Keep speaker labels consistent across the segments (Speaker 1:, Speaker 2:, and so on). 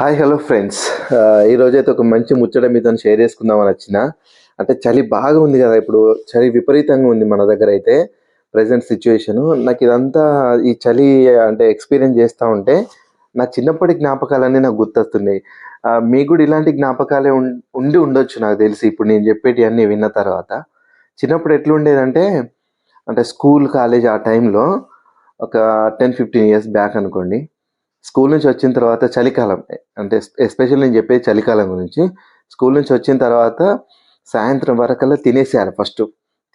Speaker 1: Hi hello friends ఈరోజు అయితే ఒక మంచి ముచ్చట మీతో షేర్ చేసుకుందామని వచ్చిన. అంటే చలి బాగా ఉంది కదా ఇప్పుడు. చలి విపరీతంగా ఉంది మన దగ్గర అయితే ప్రజెంట్ సిచ్యువేషను నాకు ఇదంతా ఈ చలి అంటే ఎక్స్పీరియన్స్ చేస్తూ ఉంటే నా చిన్నప్పటి జ్ఞాపకాలన్నీ నాకు గుర్తొస్తున్నాయి. మీకు కూడా ఇలాంటి జ్ఞాపకాలే ఉం- ఉండి ఉండొచ్చు నాకు తెలిసి. ఇప్పుడు నేను చెప్పేటి అన్నీ విన్న తర్వాత. చిన్నప్పుడు ఎట్లుండేదంటే అంటే స్కూల్ కాలేజ్ ఆ టైంలో ఒక టెన్ ఫిఫ్టీన్ ఇయర్స్ బ్యాక్ అనుకోండి. స్కూల్ నుంచి వచ్చిన తర్వాత చలికాలం అంటే ఎస్పెషల్ నేను చెప్పేది చలికాలం గురించి. స్కూల్ నుంచి వచ్చిన తర్వాత సాయంత్రం వరకల్లా తినేసేయాలి ఫస్ట్.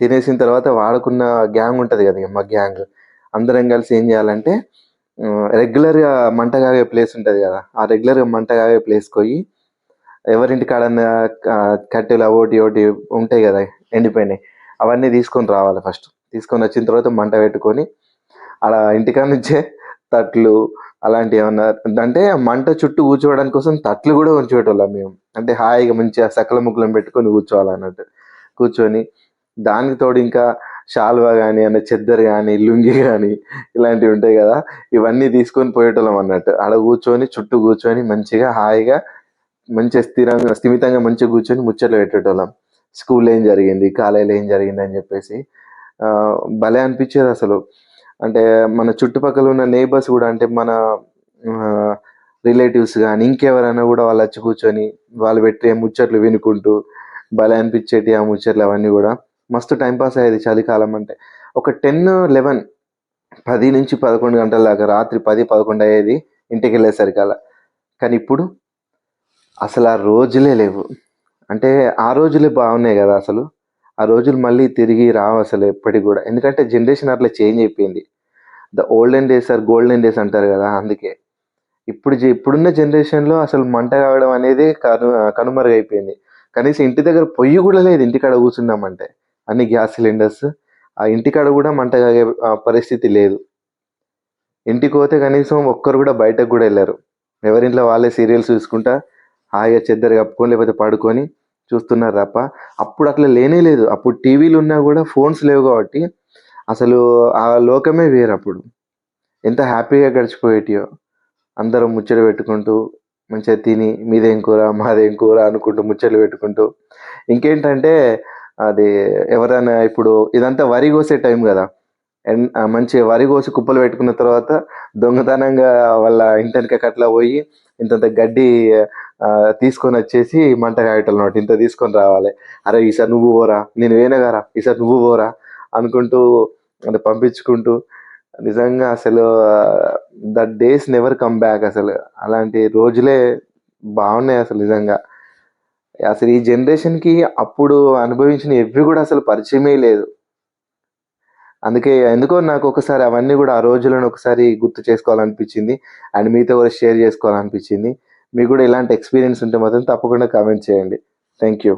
Speaker 1: తినేసిన తర్వాత వాడుకున్న గ్యాంగ్ ఉంటుంది కదా మా గ్యాంగ్. అందరం కలిసి ఏం చేయాలంటే రెగ్యులర్గా మంట కాగే ప్లేస్ ఉంటుంది కదా ఆ రెగ్యులర్గా మంట కాగే ప్లేస్ పోయి ఎవరింటి కాడన్నా కట్టెలు ఒకటి ఒకటి ఉంటాయి కదా ఎండిపోయినాయి అవన్నీ తీసుకొని రావాలి ఫస్ట్. తీసుకొని వచ్చిన తర్వాత మంట పెట్టుకొని అలా ఇంటికాడ నుంచే తట్లు అలాంటివి ఏమన్నా అంటే మంట చుట్టూ కూర్చోవడానికి కోసం తట్లు కూడా ఉంచేటోళ్ళం మేము. అంటే హాయిగా మంచిగా సకల ముగ్గులం పెట్టుకొని కూర్చోవాలన్నట్టు. కూర్చొని దానికి తోడు ఇంకా షాల్వా కానీ అన్న చెద్దరు కానీ లుంగి కానీ ఇలాంటివి ఉంటాయి కదా ఇవన్నీ తీసుకొని పోయేటోళ్ళం అన్నట్టు. ఆడ కూర్చొని చుట్టూ కూర్చొని మంచిగా హాయిగా మంచిగా స్థిరంగా స్థిమితంగా మంచిగా కూర్చొని ముచ్చట్లు పెట్టేటోళ్ళం. స్కూల్లో ఏం జరిగింది కాలేజీలో ఏం జరిగింది అని చెప్పేసి భలే అనిపించేది అసలు. అంటే మన చుట్టుపక్కల ఉన్న నేబర్స్ కూడా అంటే మన రిలేటివ్స్ కానీ ఇంకెవరైనా కూడా వాళ్ళు వచ్చి కూర్చొని వాళ్ళు పెట్టే ముచ్చట్లు వినుకుంటూ భలే అనిపించేటి ఆ ముచ్చట్లు అవన్నీ కూడా. మస్తు టైంపాస్ అయ్యేది చలికాలం అంటే. ఒక టెన్ లెవెన్ పది నుంచి పదకొండు గంటల దాకా రాత్రి పది పదకొండు అయ్యేది ఇంటికి వెళ్ళేసరికి అలా. కానీ ఇప్పుడు అసలు ఆ రోజులే లేవు. అంటే ఆ రోజులే బాగున్నాయి కదా అసలు. ఆ రోజులు మళ్ళీ తిరిగి రావు అసలు ఎప్పటికి కూడా. ఎందుకంటే జనరేషన్ అట్లా చేంజ్ అయిపోయింది. The olden days are golden days అంటారు కదా అందుకే. ఇప్పుడు ఇప్పుడున్న జనరేషన్లో అసలు మంట కావడం అనేది కను కనుమరుగైపోయింది. కనీసం ఇంటి దగ్గర పొయ్యి కూడా లేదు ఇంటికాడ కూర్చున్నామంటే. అన్ని గ్యాస్ సిలిండర్స్ ఆ ఇంటికాడ కూడా మంట కాగే ఆ, పరిస్థితి లేదు. ఇంటికి పోతే కనీసం ఒక్కరు కూడా బయటకు కూడా వెళ్ళారు. ఎవరింట్లో వాళ్ళే సీరియల్స్ చూసుకుంటా హాయిగా చెద్దరు కప్పుకొని లేకపోతే పడుకొని చూస్తున్నారు తప్ప అప్పుడు అట్లా లేనే లేదు. అప్పుడు టీవీలు ఉన్నా కూడా ఫోన్స్ లేవు కాబట్టి అసలు ఆ లోకమే వేరు అప్పుడు ఎంత హ్యాపీగా గడిచిపోయేటియో. అందరం ముచ్చట పెట్టుకుంటూ మంచిగా తిని మీదేం కూర మాదేం కూర అనుకుంటూ ముచ్చట్లు పెట్టుకుంటూ. ఇంకేంటంటే అది ఎవరైనా ఇప్పుడు ఇదంతా వరి కోసే టైం కదా. ఎన్- మంచి మంచిగా వరి కోసి కుప్పలు పెట్టుకున్న తర్వాత దొంగతనంగా వాళ్ళ ఇంటెనక కట్ల పోయి ఇంతంత గడ్డి తీసుకొని వచ్చేసి మంట కాయటం అనమాట ఇంత తీసుకొని రావాలి. అరే ఈసారి నువ్వు పోరా నేను వేనగారా ఈసారి నువ్వు పోరా అనుకుంటూ అంటే పంపించుకుంటూ నిజంగా అసలు that days never come back అసలు. అలాంటి రోజులే బాగున్నాయి అసలు నిజంగా. అసలు ఈ జనరేషన్కి అప్పుడు అనుభవించిన ఎవ్వి కూడా అసలు పరిచయమే లేదు. అందుకే ఎందుకో నాకు ఒకసారి అవన్నీ కూడా ఆ రోజులను ఒకసారి గుర్తు చేసుకోవాలనిపించింది. అండ్ మీతో కూడా షేర్ చేసుకోవాలనిపించింది. మీకు కూడా ఇలాంటి ఎక్స్పీరియన్స్ ఉంటే మాత్రం తప్పకుండా కామెంట్ చేయండి. Thank you